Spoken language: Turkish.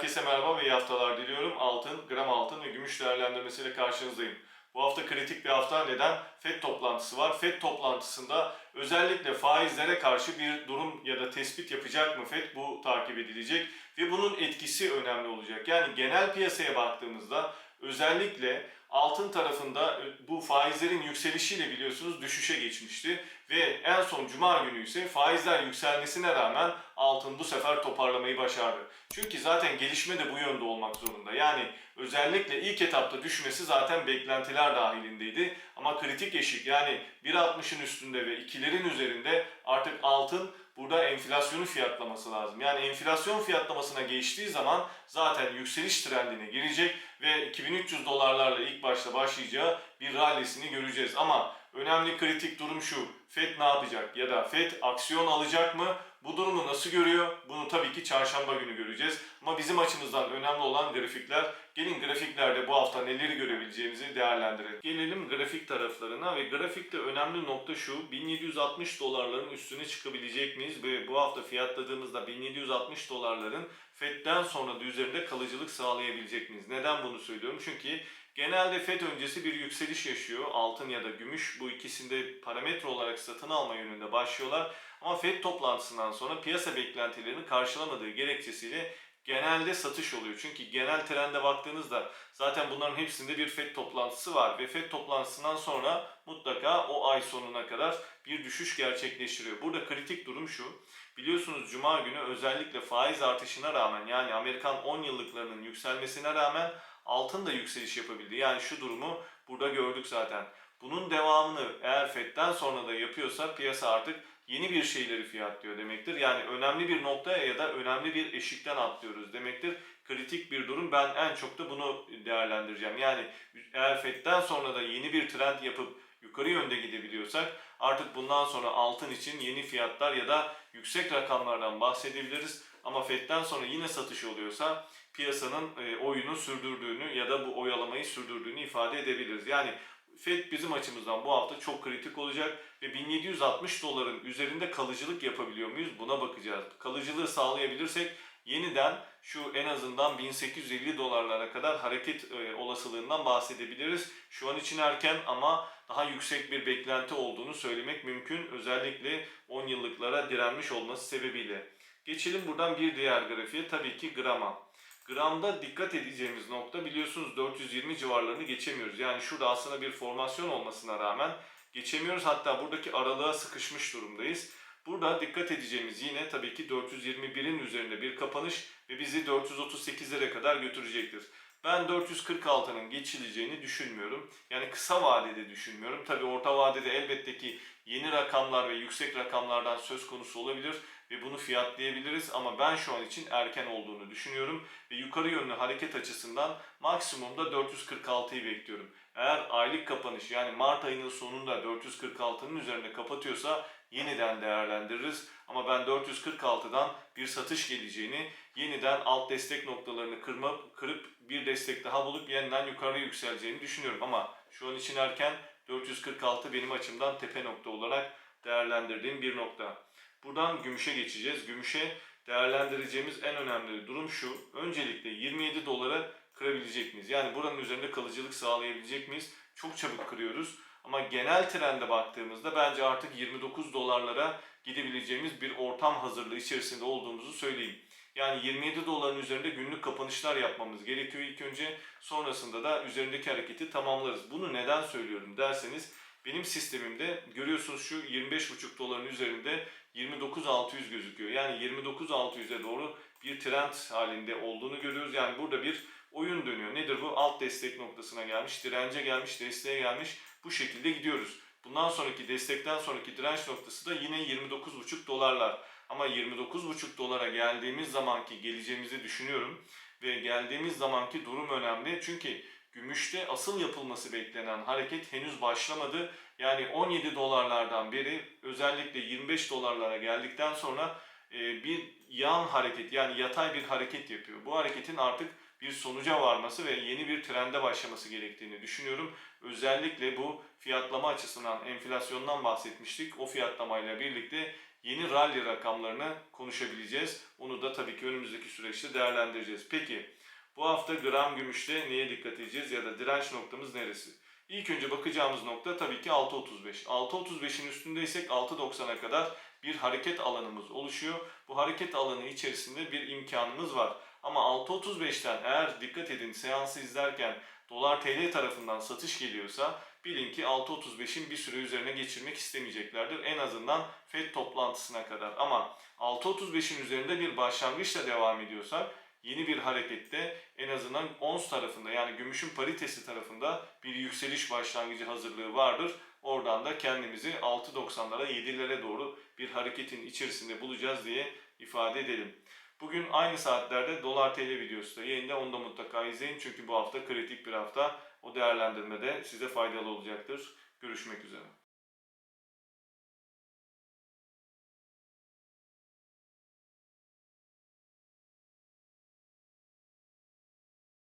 Herkese merhaba ve iyi haftalar diliyorum. Altın, gram altın ve gümüş değerlendirmesiyle karşınızdayım. Bu hafta kritik bir hafta. Neden? FED toplantısı var. FED toplantısında özellikle faizlere karşı bir durum ya da tespit yapacak mı FED? Bu takip edilecek ve bunun etkisi önemli olacak. Yani genel piyasaya baktığımızda özellikle altın tarafında bu faizlerin yükselişiyle biliyorsunuz düşüşe geçmişti ve en son cuma günü ise faizler yükselmesine rağmen altın bu sefer toparlamayı başardı. Çünkü zaten gelişme de bu yönde olmak zorunda. Yani özellikle ilk etapta düşmesi zaten beklentiler dahilindeydi. Ama kritik eşik yani 1.60'ın üstünde ve 2'lerin üzerinde artık altın burada enflasyonu fiyatlaması lazım. Yani enflasyon fiyatlamasına geçtiği zaman zaten yükseliş trendine girecek ve 2300 dolarlarla ilk başta başlayacağı bir rallisini göreceğiz. Ama önemli kritik durum şu. FED ne yapacak ya da FED aksiyon alacak mı? Bu durumu nasıl görüyor? Bunu tabii ki çarşamba günü göreceğiz. Ama bizim açımızdan önemli olan grafikler. Gelin grafiklerde bu hafta neleri görebileceğimizi değerlendirelim. Gelelim grafik taraflarına ve grafikte önemli nokta şu. 1760 dolarların üstüne çıkabilecek miyiz? Ve bu hafta fiyatladığımızda 1760 dolarların FED'den sonra da üzerinde kalıcılık sağlayabilecek miyiz? Neden bunu söylüyorum? Çünkü genelde FED öncesi bir yükseliş yaşıyor. Altın ya da gümüş bu ikisinde parametre olarak satın alma yönünde başlıyorlar. Ama FED toplantısından sonra piyasa beklentilerini karşılamadığı gerekçesiyle genelde satış oluyor. Çünkü genel trende baktığınızda zaten bunların hepsinde bir FED toplantısı var ve FED toplantısından sonra mutlaka o ay sonuna kadar bir düşüş gerçekleştiriyor. Burada kritik durum şu. Biliyorsunuz cuma günü özellikle faiz artışına rağmen yani Amerikan 10 yıllıklarının yükselmesine rağmen altın da yükseliş yapabildi. Yani şu durumu burada gördük zaten. Bunun devamını eğer FED'den sonra da yapıyorsa piyasa artık yeni bir şeyleri fiyatlıyor demektir. Yani önemli bir noktaya ya da önemli bir eşikten atlıyoruz demektir. Kritik bir durum. Ben en çok da bunu değerlendireceğim. Yani eğer FED'den sonra da yeni bir trend yapıp yukarı yönde gidebiliyorsak artık bundan sonra altın için yeni fiyatlar ya da yüksek rakamlardan bahsedebiliriz. Ama FED'den sonra yine satış oluyorsa piyasanın e, oyunu sürdürdüğünü ya da bu oyalamayı sürdürdüğünü ifade edebiliriz. Yani FED bizim açımızdan bu hafta çok kritik olacak ve 1760 doların üzerinde kalıcılık yapabiliyor muyuz buna bakacağız. Kalıcılığı sağlayabilirsek yeniden şu en azından 1850 dolarlara kadar hareket e, olasılığından bahsedebiliriz. Şu an için erken ama daha yüksek bir beklenti olduğunu söylemek mümkün. Özellikle 10 yıllıklara direnmiş olması sebebiyle. Geçelim buradan bir diğer grafiğe tabii ki grama. Gramda dikkat edeceğimiz nokta biliyorsunuz 420 civarlarını geçemiyoruz. Yani şurada aslında bir formasyon olmasına rağmen geçemiyoruz. Hatta buradaki aralığa sıkışmış durumdayız. Burada dikkat edeceğimiz yine tabii ki 421'in üzerinde bir kapanış ve bizi 438'lere kadar götürecektir. Ben 446'nın geçileceğini düşünmüyorum. Yani kısa vadede düşünmüyorum. Tabii orta vadede elbette ki yeni rakamlar ve yüksek rakamlardan söz konusu olabilir ve bunu fiyatlayabiliriz ama ben şu an için erken olduğunu düşünüyorum ve yukarı yönlü hareket açısından maksimumda 446'yı bekliyorum. Eğer aylık kapanış yani Mart ayının sonunda 446'nın üzerinde kapatıyorsa yeniden değerlendiririz. Ama ben 446'dan bir satış geleceğini, yeniden alt destek noktalarını kırma, kırıp bir destek daha bulup yeniden yukarı yükseleceğini düşünüyorum. Ama şu an için erken 446 benim açımdan tepe nokta olarak değerlendirdiğim bir nokta. Buradan gümüşe geçeceğiz. Gümüşe değerlendireceğimiz en önemli durum şu. Öncelikle 27 dolara kırabilecek miyiz? Yani buranın üzerinde kalıcılık sağlayabilecek miyiz? Çok çabuk kırıyoruz. Ama genel trende baktığımızda bence artık 29 dolarlara gidebileceğimiz bir ortam hazırlığı içerisinde olduğumuzu söyleyeyim. Yani 27 doların üzerinde günlük kapanışlar yapmamız gerekiyor ilk önce. Sonrasında da üzerindeki hareketi tamamlarız. Bunu neden söylüyorum derseniz benim sistemimde görüyorsunuz şu 25,5 doların üzerinde 29.600 gözüküyor. Yani 29.600'e doğru bir trend halinde olduğunu görüyoruz. Yani burada bir oyun dönüyor. Nedir bu? Alt destek noktasına gelmiş, dirence gelmiş, desteğe gelmiş. Bu şekilde gidiyoruz. Bundan sonraki destekten sonraki direnç noktası da yine 29,5 dolarlar. Ama 29,5 dolara geldiğimiz zamanki geleceğimizi düşünüyorum. Ve geldiğimiz zamanki durum önemli. Çünkü Gümüşte asıl yapılması beklenen hareket henüz başlamadı. Yani 17 dolarlardan beri özellikle 25 dolarlara geldikten sonra e, bir yan hareket yani yatay bir hareket yapıyor. Bu hareketin artık bir sonuca varması ve yeni bir trende başlaması gerektiğini düşünüyorum. Özellikle bu fiyatlama açısından enflasyondan bahsetmiştik. O fiyatlamayla birlikte yeni rally rakamlarını konuşabileceğiz. Onu da tabii ki önümüzdeki süreçte değerlendireceğiz. Peki bu hafta gram gümüşte neye dikkat edeceğiz ya da direnç noktamız neresi? İlk önce bakacağımız nokta tabii ki 6.35. 6.35'in üstündeysek 6.90'a kadar bir hareket alanımız oluşuyor. Bu hareket alanı içerisinde bir imkanımız var. Ama 6.35'ten eğer dikkat edin seansı izlerken dolar TL tarafından satış geliyorsa bilin ki 6.35'in bir süre üzerine geçirmek istemeyeceklerdir. En azından FED toplantısına kadar. Ama 6.35'in üzerinde bir başlangıçla devam ediyorsak yeni bir harekette en azından ons tarafında yani gümüşün paritesi tarafında bir yükseliş başlangıcı hazırlığı vardır. Oradan da kendimizi 6.90'lara 7'lere doğru bir hareketin içerisinde bulacağız diye ifade edelim. Bugün aynı saatlerde dolar TL videosu da yayında onu da mutlaka izleyin çünkü bu hafta kritik bir hafta. O değerlendirmede size faydalı olacaktır. Görüşmek üzere.